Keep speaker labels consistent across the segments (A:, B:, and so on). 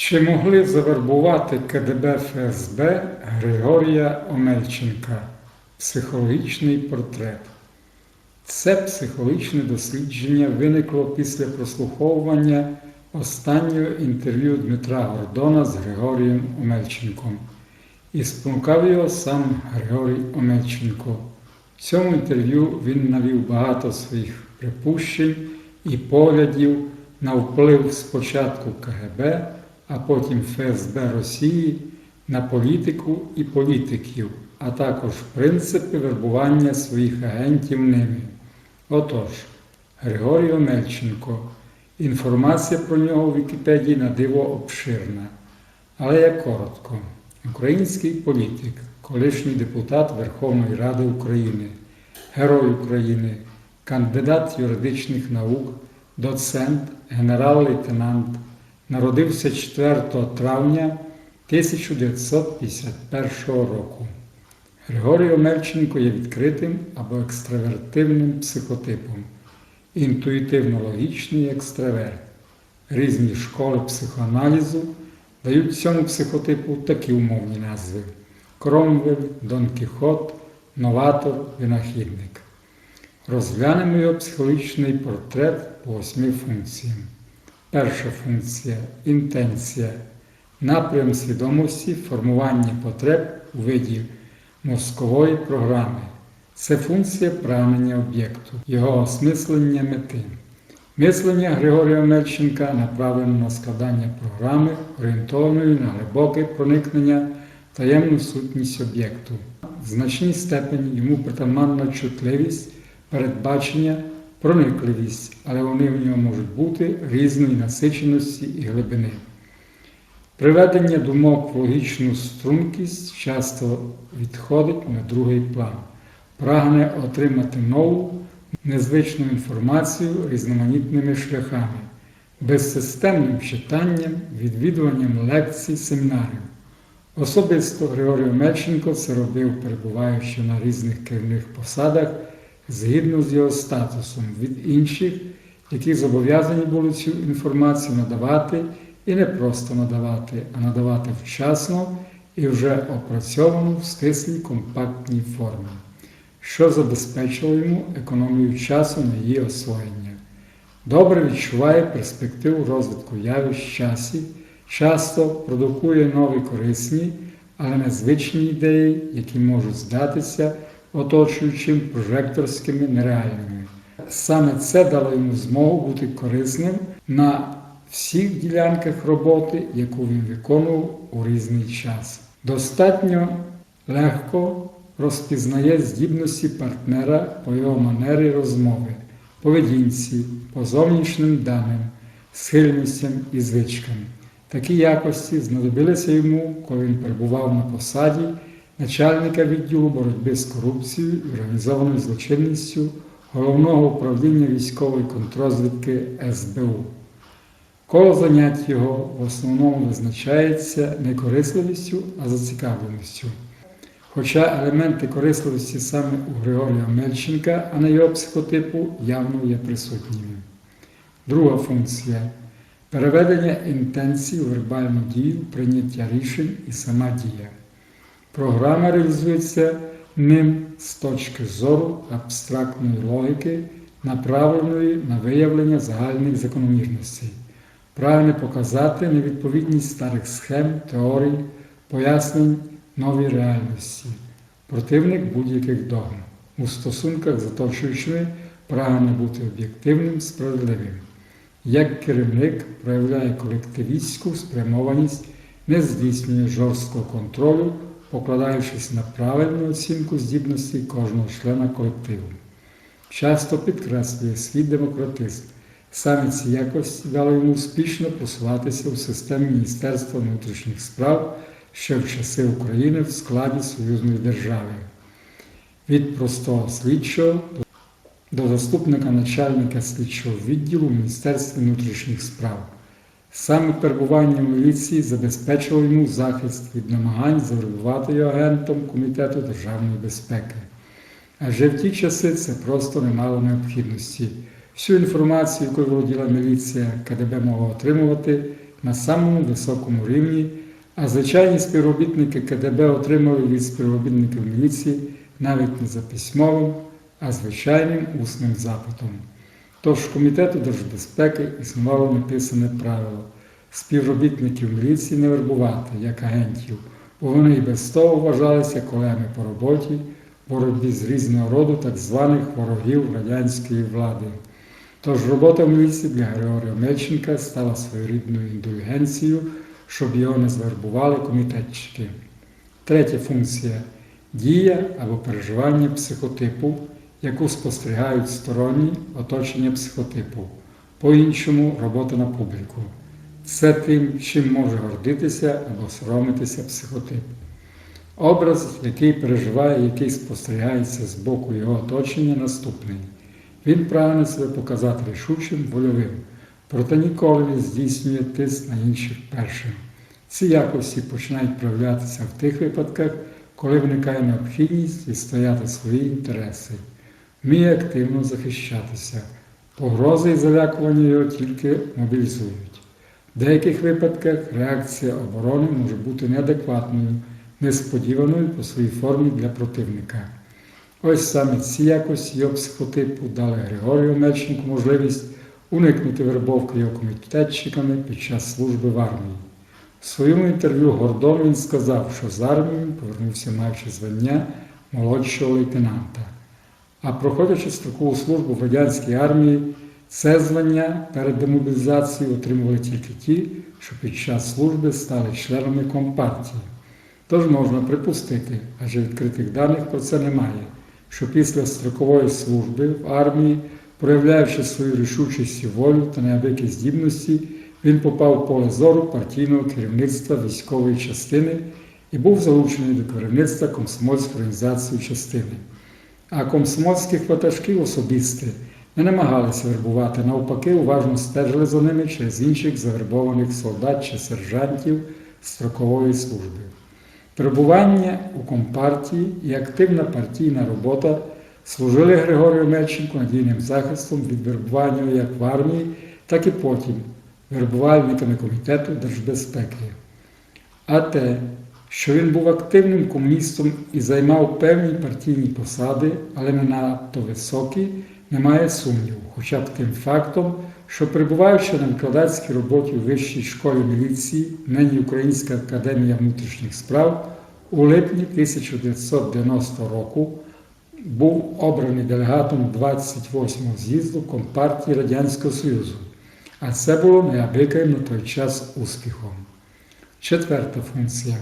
A: Чи могли завербувати КДБ ФСБ Григорія Омельченка? Психологічний портрет. Це психологічне дослідження виникло після прослуховування останнього інтерв'ю Дмитра Гордона з Григорієм Омельченком. І спонукав його сам Григорій Омельченко. В цьому інтерв'ю він навів багато своїх припущень і поглядів на вплив спочатку КГБ, а потім ФСБ Росії на політику і політиків, а також принципи вербування своїх агентів ними. Отож, Григорій Омельченко. Інформація про нього в Вікіпедії на диво обширна. Але я коротко. Український політик, колишній депутат Верховної Ради України, Герой України, кандидат юридичних наук, доцент, генерал-лейтенант, народився 4 травня 1951 року. Григорій Омельченко є відкритим або екстравертивним психотипом, інтуїтивно-логічний екстраверт. Різні школи психоаналізу дають цьому психотипу такі умовні назви: Кромвель, Дон Кіхот, Новатор, Винахідник. Розглянемо його психологічний портрет по восьми функціям. Перша функція інтенція, напрям свідомості, формування потреб у виді мозкової програми. Це функція прагнення об'єкту, його осмислення мети. Мислення Григорія Мельченка направлено на складання програми, орієнтованої на глибоке проникнення таємну сутність об'єкту. В значній степені йому притаманна чутливість, передбачення, проникливість, але вони в нього можуть бути різної насиченості і глибини. Приведення думок в логічну стрункість часто відходить на другий план, прагне отримати нову, незвичну інформацію різноманітними шляхами, безсистемним читанням, відвідуванням лекцій, семінарів. Особисто Григорій Мельченко це робив, перебуваючи на різних керівних посадах, згідно з його статусом від інших, які зобов'язані були цю інформацію надавати і не просто надавати, а надавати вчасно і вже опрацьовану в стислій компактній формі, що забезпечило йому економію часу на її освоєння. Добре відчуває перспективу розвитку явищ часі, часто продукує нові корисні, але незвичні ідеї, які можуть здатися оточуючим прожекторськими нереальними. Саме це дало йому змогу бути корисним на всіх ділянках роботи, яку він виконував у різний час. Достатньо легко розпізнає здібності партнера по його манері розмови, поведінці, по зовнішнім даним, схильностям і звичкам. Такі якості знадобилися йому, коли він перебував на посаді начальника відділу боротьби з корупцією і організованою злочинністю Головного управління військової контрозвідки СБУ. Коло занять його в основному визначається не корисливістю, а зацікавленістю. Хоча елементи корисливості саме у Григорія Мельченка, а не його психотипу, явно є присутніми. Друга функція переведення інтенцій у вербальну дію, прийняття рішень і сама дія. Програма реалізується ним з точки зору абстрактної логіки, направленої на виявлення загальних закономірностей прагне показати невідповідність старих схем, теорій, пояснень новій реальності, противник будь-яких догм. У стосунках з оточуючими прагне бути об'єктивним, справедливим. Як керівник проявляє колективістську спрямованість, не здійснює жорсткого контролю, покладаючись на правильну оцінку здібностей кожного члена колективу. Часто підкреслює свій демократизм. Саме ці якості дали йому успішно просуватися у системі Міністерства внутрішніх справ ще в часи України в складі союзної держави. Від простого слідчого до заступника начальника слідчого відділу в Міністерстві внутрішніх справ. Саме перебування в міліції забезпечило йому захист від намагань завербувати його агентом Комітету державної безпеки. Адже в ті часи це просто не мало необхідності. Всю інформацію, якою володіла міліція, КДБ могла отримувати на самому високому рівні, а звичайні співробітники КДБ отримали від співробітників міліції навіть не за письмовим, а звичайним усним запитом. Тож в Комітету держбезпеки існувало написане правило співробітників міліції не вербувати як агентів, бо вони і без того вважалися колегами по роботі, боротьбі з різного роду так званих ворогів радянської влади. Тож робота в міліції для Григорія Мельченка стала своєрідною індульгенцією, щоб його не звербували комітетчики. Третя функція дія або переживання психотипу, яку спостерігають сторонні оточення психотипу, по-іншому робота на публіку. Це тим, чим може гордитися або соромитися психотип. Образ, який переживає, який спостерігається з боку його оточення, наступний. Він прагне себе показати рішучим, вольовим, проте ніколи не здійснює тиск на інших першим. Ці якості починають проявлятися в тих випадках, коли виникає необхідність відстояти свої інтереси, вміє активно захищатися. Погрози і залякування його тільки мобілізують. В деяких випадках реакція оборони може бути неадекватною, несподіваною по своїй формі для противника. Ось саме ці якості його психотипу дали Григорію Мельченку можливість уникнути вербовки його комітетчиками під час служби в армії. В своєму інтерв'ю Гордон він сказав, що з армії повернувся маючи звання молодшого лейтенанта. А проходячи строкову службу в радянській армії, це звання перед демобілізацією отримували тільки ті, що під час служби стали членами Компартії. Тож можна припустити, адже відкритих даних про це немає, що після строкової служби в армії, проявляючи свою рішучість і волю та неабиякі здібності, він попав в поле зору партійного керівництва військової частини і був залучений до керівництва комсомольської організації частини. А комсомольських ватажків особисти не намагалися вербувати, навпаки, уважно стежили за ними через інших завербованих солдат чи сержантів строкової служби. Перебування у компартії і активна партійна робота служили Григорію Мельченку надійним захистом від вербування як в армії, так і потім вербувальниками Комітету держбезпеки. А що він був активним комуністом і займав певні партійні посади, але не надто високі, немає сумніву, хоча б тим фактом, що перебуваючи на викладацькій роботі у Вищій школі міліції, нині Українська академія внутрішніх справ, у липні 1990 року був обраний делегатом 28-го з'їзду Компартії Радянського Союзу, а це було неабиким на той час успіхом. Четверта функція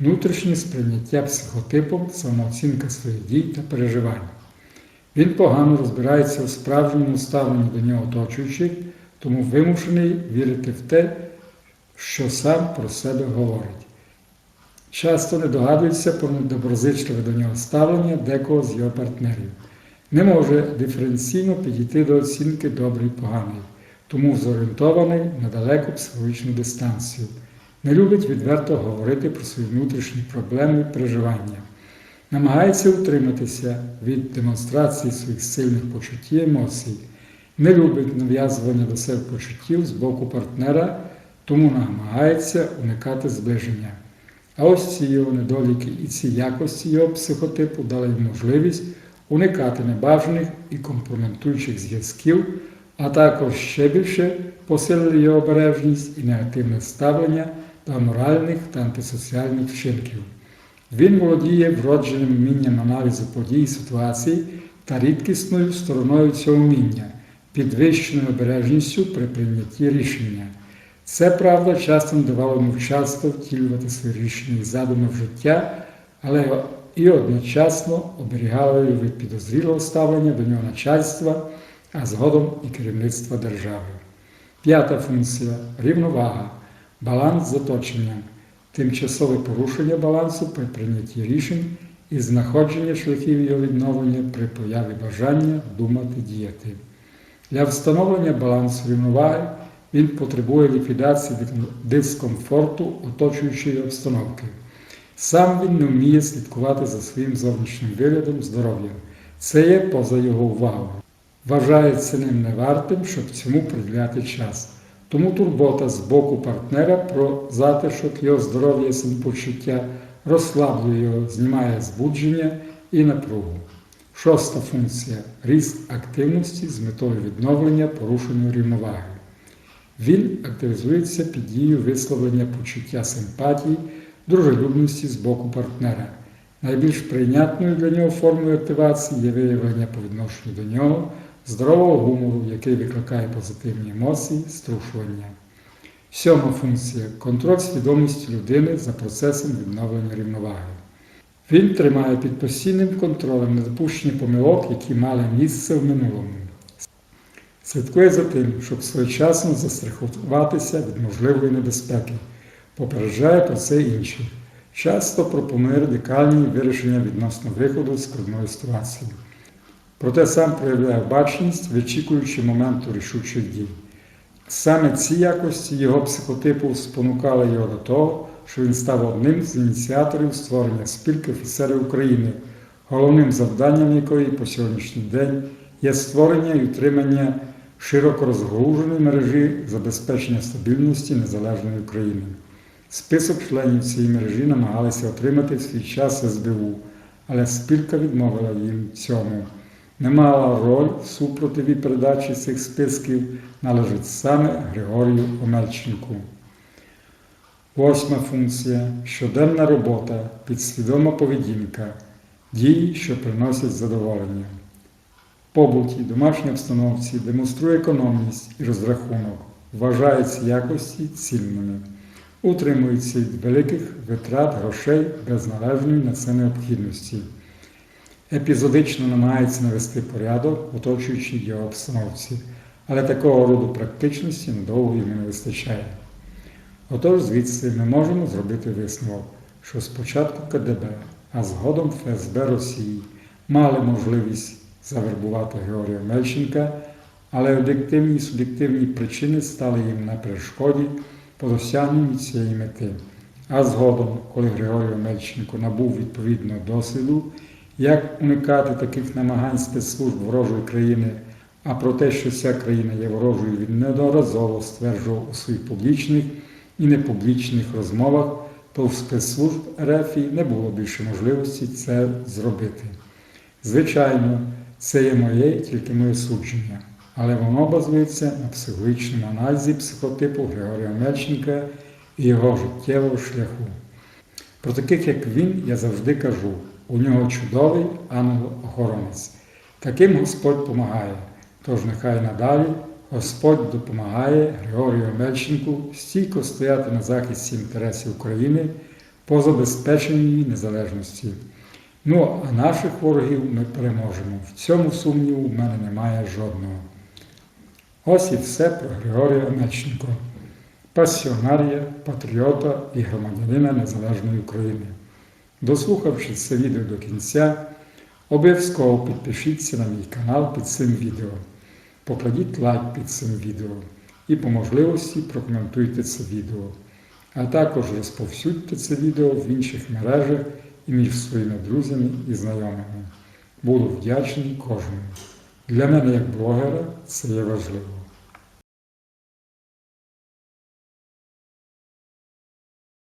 A: внутрішнє сприйняття психотипом, самооцінка своїх дій та переживань. Він погано розбирається у справжньому ставленні до нього оточуючих, тому вимушений вірити в те, що сам про себе говорить. Часто не догадується про недоброзичливе до нього ставлення декого з його партнерів. Не може диференційно підійти до оцінки добрий поганий, тому зорієнтований на далеку психологічну дистанцію. Не любить відверто говорити про свої внутрішні проблеми і переживання намагається утриматися від демонстрації своїх сильних почуттів і емоцій, не любить нав'язування до себе почуттів з боку партнера, тому намагається уникати зближення. А ось ці його недоліки і ці якості його психотипу дали йому можливість уникати небажаних і компрометуючих зв'язків, а також ще більше посилили його обережність і негативне ставлення до моральних та антисоціальних вчинків. Він володіє вродженим вмінням аналізу подій ситуацій та рідкісною стороною цього вміння, підвищеною обережністю при прийнятті рішення. Це правда часто давало йому часто втілювати свої рішення і задуми в життя, але і одночасно оберігало його від підозрілого ставлення до нього начальства, а згодом і керівництва держави. П'ята функція рівновага, баланс з оточенням тимчасове порушення балансу при прийнятті рішень і знаходження шляхів його відновлення при появі бажання думати діяти. Для встановлення балансу рівноваги він потребує ліквідації дискомфорту оточуючої обстановки. Сам він не вміє слідкувати за своїм зовнішнім виглядом здоров'ям. Це є поза його увагою. Вважається ним невартим, щоб цьому приділяти час. Тому турбота з боку партнера про затишок його здоров'я самопочуття розслаблює його, знімає збудження і напругу. Шоста функція ріст активності з метою відновлення порушеної рівноваги. Він активізується під дією висловлення почуття симпатії, дружелюбності з боку партнера. Найбільш прийнятною для нього формою активації є виявлення по відношенню до нього здорового гумору, який викликає позитивні емоції, струшування. Сьома функція контроль свідомості людини за процесом відновлення рівноваги. Він тримає під постійним контролем недопущення помилок, які мали місце в минулому. Слідкує за тим, щоб своєчасно застрахуватися від можливої небезпеки, попереджає про це інших. Часто пропонує радикальні вирішення відносно виходу з складної ситуації. Проте сам проявляє бачність, вичікуючи моменту рішучих дій. Саме ці якості його психотипу спонукали його до того, що він став одним з ініціаторів створення спілки офіцерів України, головним завданням якої по сьогоднішній день є створення і утримання широко розгалуженої мережі забезпечення стабільності незалежної України. Список членів цієї мережі намагалися отримати в свій час СБУ, але спілка відмовила їм цьому. Немала роль в супротиві передачі цих списків належить саме Григорію Омельченку. Восьма функція щоденна робота, підсвідома поведінка, дії, що приносять задоволення. Побуті, домашній обстановці демонструє економність і розрахунок, вважає ці якості цільними, утримується від великих витрат грошей без належної на це необхідності. Епізодично намагається навести порядок, оточуючи його обстановці, але такого роду практичності надовго йому не вистачає. Отож, звідси ми можемо зробити висновок, що спочатку КДБ, а згодом ФСБ Росії мали можливість завербувати Георгія Мельченка, але об'єктивні і суб'єктивні причини стали їм на перешкоді по досягненню цієї мети. А згодом, коли Григорій Мельченко набув відповідного досвіду, як уникати таких намагань спецслужб ворожої країни, а про те, що вся країна є ворожою, він неодноразово стверджував у своїх публічних і непублічних розмовах, то в спецслужб РФ не було більше можливості це зробити. Звичайно, це є моє тільки моє судження, але воно базується на психологічному аналізі психотипу Григорія Мельченка і його життєвого шляху. Про таких, як він, я завжди кажу, у нього чудовий ангел-охоронець. Таким Господь помагає, тож нехай надалі Господь допомагає Григорію Мельченку стійко стояти на захисті інтересів України по забезпеченню її незалежності. Ну, а наших ворогів ми переможемо. В цьому сумніву в мене немає жодного. Ось і все про Григорія Мельченко, пасіонарія, патріота і громадянина Незалежної України. Дослухавши це відео до кінця, обов'язково підпишіться на мій канал під цим відео, покладіть лайк під цим відео і по можливості прокоментуйте це відео, а також розповсюдьте це відео в інших мережах і між своїми друзями і знайомими. Буду вдячний кожному. Для мене як блогера це є важливо.